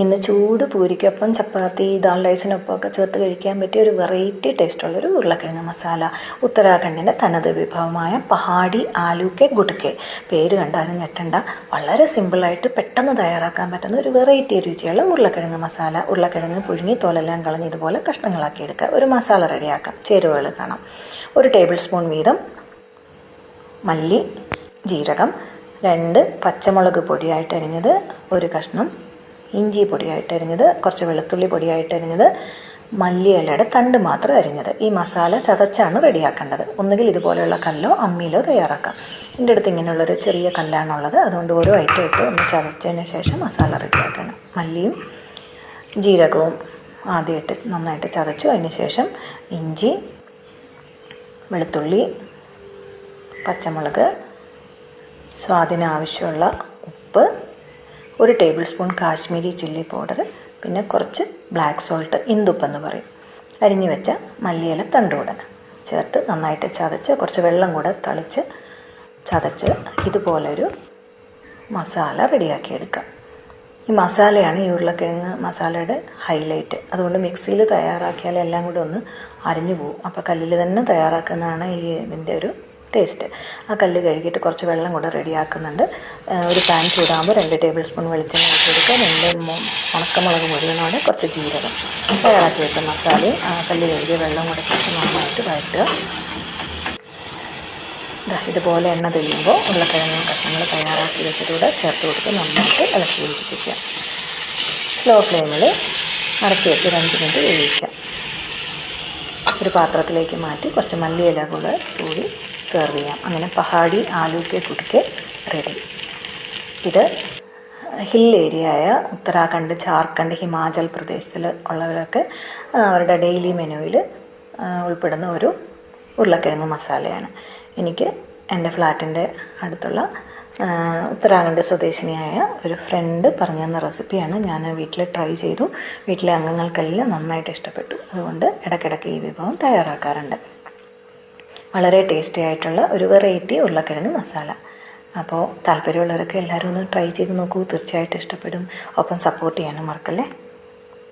ഇന്ന് ചൂട് പൂരിക്കൊപ്പം ചപ്പാത്തി ദാൽ റൈസിനൊപ്പം ഒക്കെ ചേർത്ത് കഴിക്കാൻ പറ്റിയ ഒരു വെറൈറ്റി ടേസ്റ്റുള്ളൊരു ഉരുളക്കിഴങ്ങ് മസാല. ഉത്തരാഖണ്ഡിന്റെ തനത് വിഭവമായ പഹാടി ആലു കെ ഗുഡ്കെ പേര് കണ്ടാലും ഞെട്ടണ്ട. വളരെ സിമ്പിളായിട്ട് പെട്ടെന്ന് തയ്യാറാക്കാൻ പറ്റുന്ന ഒരു വെറൈറ്റി രുചിയുള്ള ഉരുളക്കിഴങ്ങ് മസാല. ഉരുളക്കിഴങ്ങ് പുഴുങ്ങി തോലെല്ലാം കളഞ്ഞ് ഇതുപോലെ കഷ്ണങ്ങളാക്കി എടുക്കുക ഒരു മസാല റെഡിയാക്കാം. ചേരുവകൾ കാണാം. ഒരു ടേബിൾ സ്പൂൺ വീതം മല്ലി ജീരകം രണ്ട് പച്ചമുളക് പൊടിയായിട്ട് അരിഞ്ഞത് ഒരു കഷ്ണം ഇഞ്ചി പൊടിയായിട്ട് അരിഞ്ഞത് കുറച്ച് വെളുത്തുള്ളി പൊടിയായിട്ട് അരിഞ്ഞത് മല്ലിയിലയുടെ തണ്ട് മാത്രം അരിഞ്ഞത്. ഈ മസാല ചതച്ചാണ് റെഡിയാക്കേണ്ടത്. ഒന്നുകിൽ ഇതുപോലെയുള്ള കല്ലോ അമ്മിയിലോ തയ്യാറാക്കാം. എന്റെ അടുത്ത് ഇങ്ങനെയുള്ളൊരു ചെറിയ കല്ലാണുള്ളത് അതുകൊണ്ട് ഓരോ ഐറ്റം ഇട്ട് ഒന്ന് ചതച്ചതിന് ശേഷം മസാല റെഡിയാക്കണം. മല്ലിയും ജീരകവും ആദ്യമായിട്ട് നന്നായിട്ട് ചതച്ചു. അതിന് ശേഷം ഇഞ്ചി വെളുത്തുള്ളി പച്ചമുളക് സ്വാദിനാവശ്യമുള്ള ഉപ്പ് ഒരു table spoon Kashmiri chilli powder പിന്നെ കുറച്ച് ബ്ലാക്ക് സോൾട്ട് ഇന്ദുപ്പെന്ന് പറയും. അരിഞ്ഞു വെച്ച മല്ലിയില തണ്ടുകൂടെ ചേർത്ത് നന്നായിട്ട് ചതച്ച് കുറച്ച് വെള്ളം കൂടെ തളിച്ച് ചതച്ച് ഇതുപോലൊരു മസാല റെഡിയാക്കി എടുക്കാം ഈ മസാലയാണ് ഈ ഉരുളക്കിഴങ്ങ് മസാലയുടെ ഹൈലൈറ്റ്. അതുകൊണ്ട് മിക്സിയിൽ തയ്യാറാക്കിയാൽ എല്ലാം കൂടെ ഒന്ന് അരിഞ്ഞു പോകും അപ്പോൾ കല്ലിൽ തന്നെ തയ്യാറാക്കുന്നതാണ് ഈ ഇതിന്റെ ഒരു ടേസ്റ്റ് ആ കല്ല് കഴുകിയിട്ട് കുറച്ച് വെള്ളം കൂടെ റെഡിയാക്കുന്നുണ്ട്. ഒരു പാൻ ചൂടാകുമ്പോൾ രണ്ട് ടേബിൾ സ്പൂൺ വെളിച്ചെണ്ണ ഒഴിച്ച് കൊടുക്കുക. രണ്ട് ഉണക്കമുളക് മുരുകനോടെ കുറച്ച് ജീരകം. തയ്യാറാക്കി വെച്ച മസാലയും ആ കല്ല് കഴുകിയ വെള്ളം കൂടെ കുറച്ച് നന്നായിട്ട് വഴറ്റുക. ഇതുപോലെ എണ്ണ തെളിയുമ്പോൾ ഉരുളക്കിഴങ്ങ് കഷ്ണങ്ങൾ തയ്യാറാക്കി വെച്ചിട്ടൂടെ ചേർത്ത് കൊടുത്ത് നന്നായിട്ട് ഇളക്കി യോജിപ്പിക്കുക. സ്ലോ ഫ്ലെയിമിൽ അടച്ചു വെച്ച് ഒരു അഞ്ച് മിനിറ്റ് വേവിക്കുക. ഒരു പാത്രത്തിലേക്ക് മാറ്റി കുറച്ച് മല്ലിയില കൂടെ കൂടി സെർവ് ചെയ്യാം അങ്ങനെ പഹാടി ആലൂക്കെ കുടുക്കെ റെഡി. ഇത് ഹിൽ ഏരിയ ആയ ഉത്തരാഖണ്ഡ് ജാർഖണ്ഡ് ഹിമാചൽ പ്രദേശത്തിൽ ഉള്ളവരൊക്കെ അവരുടെ ഡെയിലി മെനുവിൽ ഉൾപ്പെടുന്ന ഒരു ഉരുളക്കിഴങ്ങ് മസാലയാണ്. എനിക്ക് എന്റെ ഫ്ലാറ്റിന്റെ അടുത്തുള്ള ഉത്തരാഖണ്ഡ് സ്വദേശിനിയായ ഒരു ഫ്രണ്ട് പറഞ്ഞു തന്ന റെസിപ്പിയാണ് ഞാൻ വീട്ടിൽ ട്രൈ ചെയ്തു. വീട്ടിലെ അംഗങ്ങൾക്കെല്ലാം നന്നായിട്ട് ഇഷ്ടപ്പെട്ടു. അതുകൊണ്ട് ഇടയ്ക്കിടയ്ക്ക് ഈ വിഭവം തയ്യാറാക്കാറുണ്ട്. വളരെ ടേസ്റ്റി ആയിട്ടുള്ള ഒരു വെറൈറ്റി ഉരുളക്കിഴങ്ങ് മസാല അപ്പോൾ താല്പര്യമുള്ളവരൊക്കെ എല്ലാവരും ഒന്ന് ട്രൈ ചെയ്ത് നോക്കൂ. തീർച്ചയായിട്ടും ഇഷ്ടപ്പെടും. ഒപ്പം സപ്പോർട്ട് ചെയ്യാനും മറക്കല്ലേ?